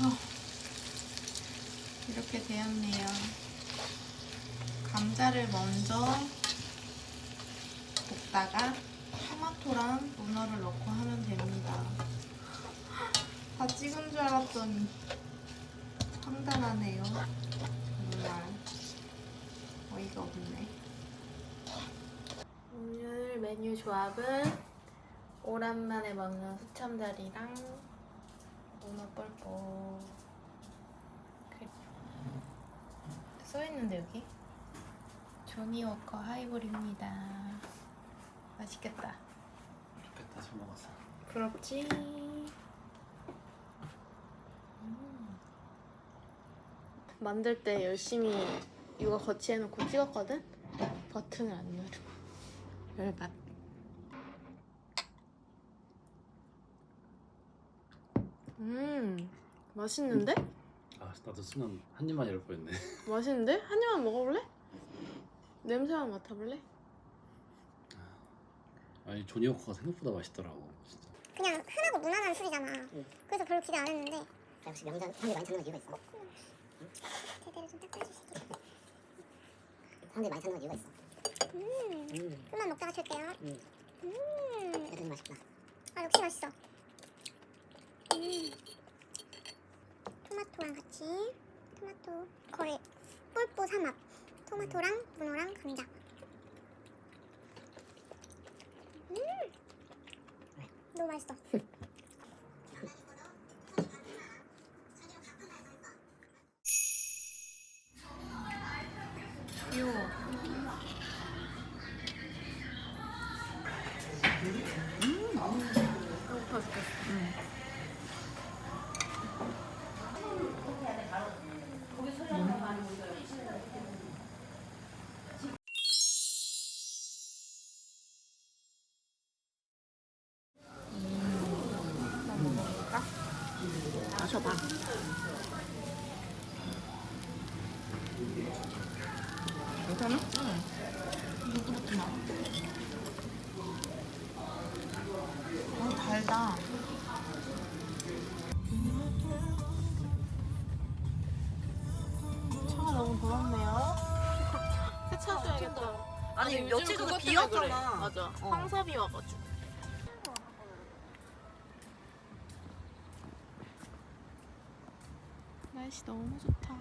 안 눌러서 이렇게 되었네요. 감자를 먼저 볶다가 토마토랑 문어를 넣고 하면 됩니다. 다 찍은 줄 알았더니 황당하네요. 정말 어이가 없네. 오늘 메뉴 조합은 오랜만에 먹는 수참다리랑 문어 뻘뻘. 써있는데 여기? 조니워커 하이볼입니다. 맛있겠다. 좋겠다 술 먹었어 부럽지? 음. 만들 때 열심히 이거 거치해놓고 찍었거든? 버튼을 안 누르고. 열받 음 맛있는데? 아 나도 순간 한 입만 이럴 뻔했네 맛있는데? 한 입만 먹어볼래? 냄새만 맡아볼래? 아니 조니워커가 생각보다 맛있더라고 진짜 그냥 흔하고 무난한 술이잖아. 그래서 별로 기대 안 했는데 역시 명절 사람들이 많이 찾는 이유가 있어. 제대로 좀 닦아주시길. 사람들이 많이 찾는 이유가 있어. 음, 음, 좀만 먹다가 칠게요. 음, 음, 여전히 맛있다. 아 역시 맛있어. 음, 토마토랑 같이 토마토 거의 뿔뽀 삼합. 토마토랑 문어랑 감자. 음, 너무 맛있어. 어, 달다. 차가 너무 더럽네요. 세차해줘야겠다. 아니, 요즘 며칠 전에 비 때문에 그래. 왔잖아. 맞아. 어. 황사비 와가지고. 날씨 너무 좋다.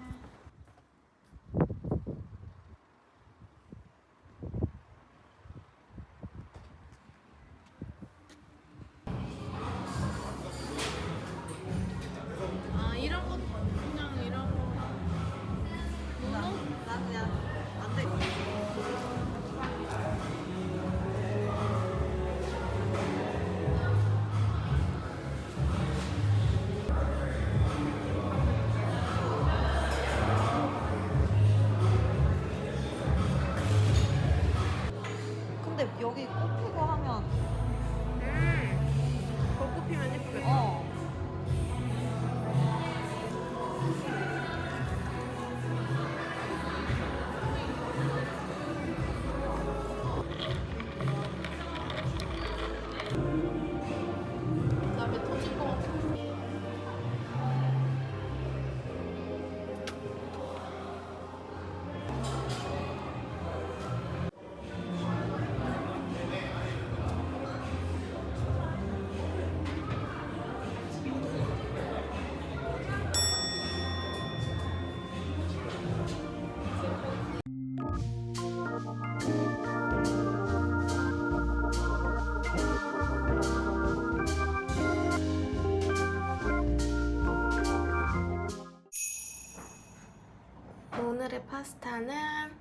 파스타는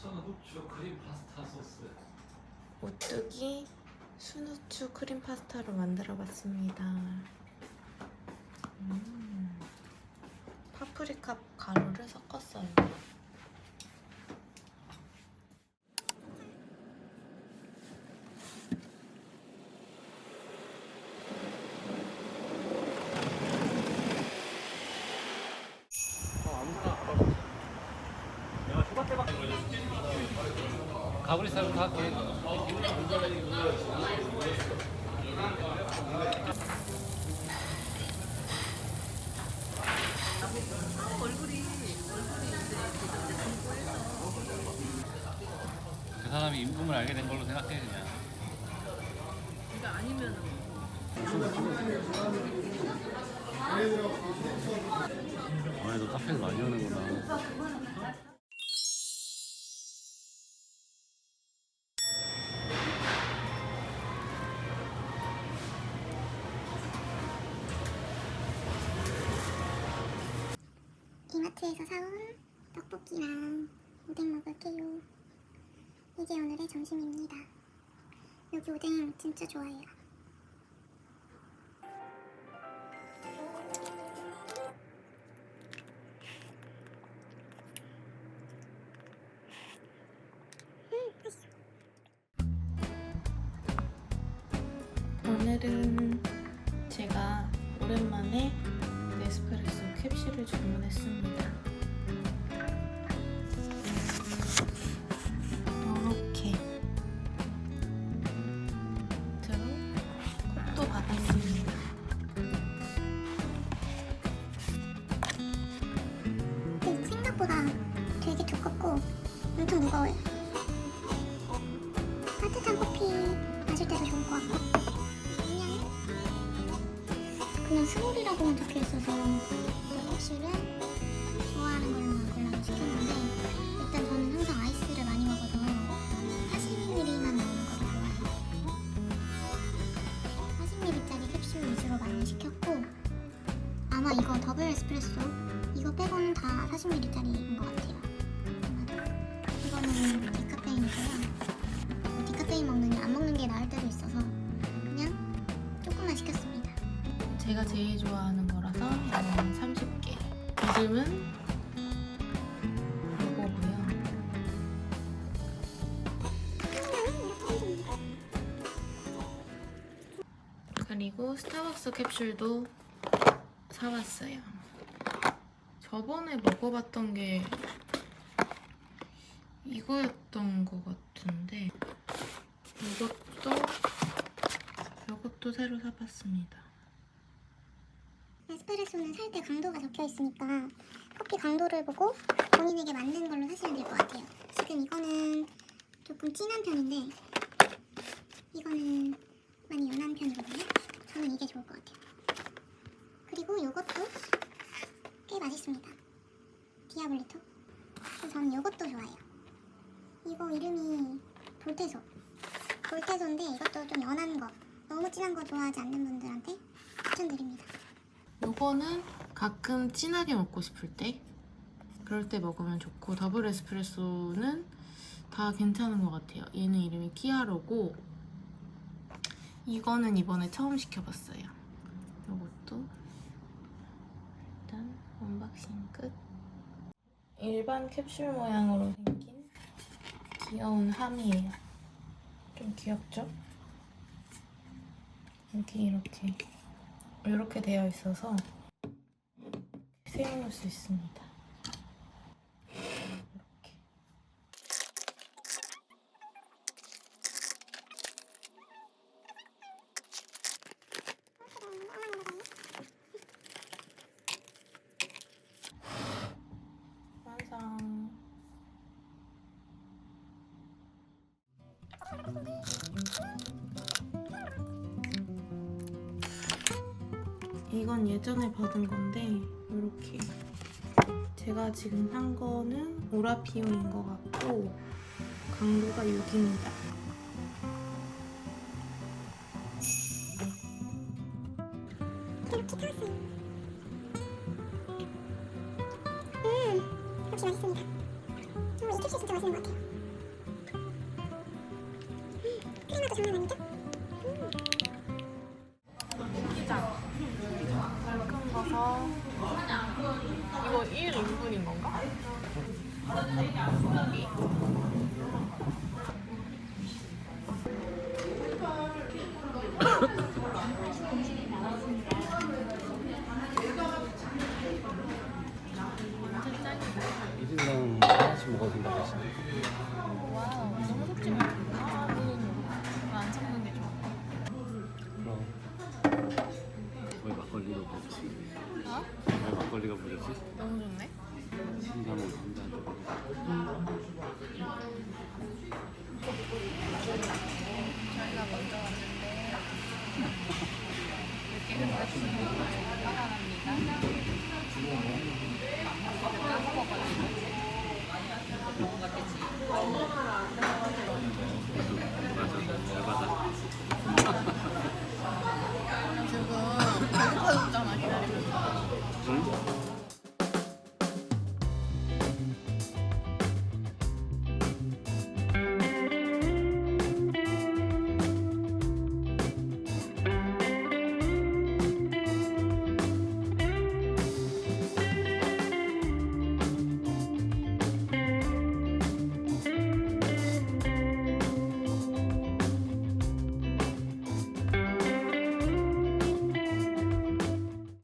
순후추 크림 파스타 소스 오뚜기 순후추 크림 파스타로 만들어 봤습니다. 음, 파프리카 가루를 섞었어요. 가브리 사람 다 거의. 그 사람이 임금을 알게 된 걸로 생각해 그냥. 아니면. 아니 너 카페에서 많이 오는구나. 마트에서 사온 떡볶이랑 오뎅 먹을게요. 이게 오늘의 점심입니다. 여기 오뎅 진짜 좋아해요. 오늘은 제가 오랜만에 네스프레소 캡슐을 주문했습니다. 이렇게 들어 컵도 받았습니다. 근데 생각보다 되게 두껍고 엄청 무거워요. 따뜻한 커피 마실 때도 좋을 것 같고 그냥 스몰이라고만 적혀 있어서 이 캡슐은 좋아하는 걸로만 골라서 시켰는데 일단 저는 항상 아이스를 많이 먹어서 40ml만 나오는 걸 좋아해요. 40ml짜리 캡슐 위주로 많이 시켰고 아마 이거 더블 에스프레소 이거 빼고는 다 40ml짜리인 것 같아요. 이거는 디카페인이고요. 스타벅스 캡슐도 사왔어요. 저번에 먹어봤던 게 이거였던 것 같은데 이것도 이것도 새로 사봤습니다. 에스프레소는 살 때 강도가 적혀 있으니까 커피 강도를 보고 본인에게 맞는 걸로 사시면 될 것 같아요. 지금 이거는 조금 진한 편인데 이거는 많이 연한 편이거든요. 저는 이게 좋을 것 같아요. 그리고 이것도 꽤 맛있습니다. 디아블리토. 저는 이것도 좋아해요. 이거 이름이 볼테소. 볼테소인데 이것도 좀 연한 거, 너무 진한 거 좋아하지 않는 분들한테 추천드립니다. 요거는 가끔 진하게 먹고 싶을 때 그럴 때 먹으면 좋고 더블 에스프레소는 다 괜찮은 것 같아요. 얘는 이름이 키아로고 이거는 이번에 처음 시켜봤어요. 요것도 일단 언박싱 끝. 일반 캡슐 모양으로 생긴 귀여운 함이에요. 좀 귀엽죠? 여기 이렇게 이렇게 되어 있어서 세워놓을 수 있습니다. 이렇게. 완성. 이건 예전에 받은 건데 이렇게 제가 지금 산 거는 오라피오인 것 같고 강도가 6입니다. 일인당 하나씩 먹어도 된다고 했어. 와우, 너무 섞지 말고. 그냥 마시면 되고.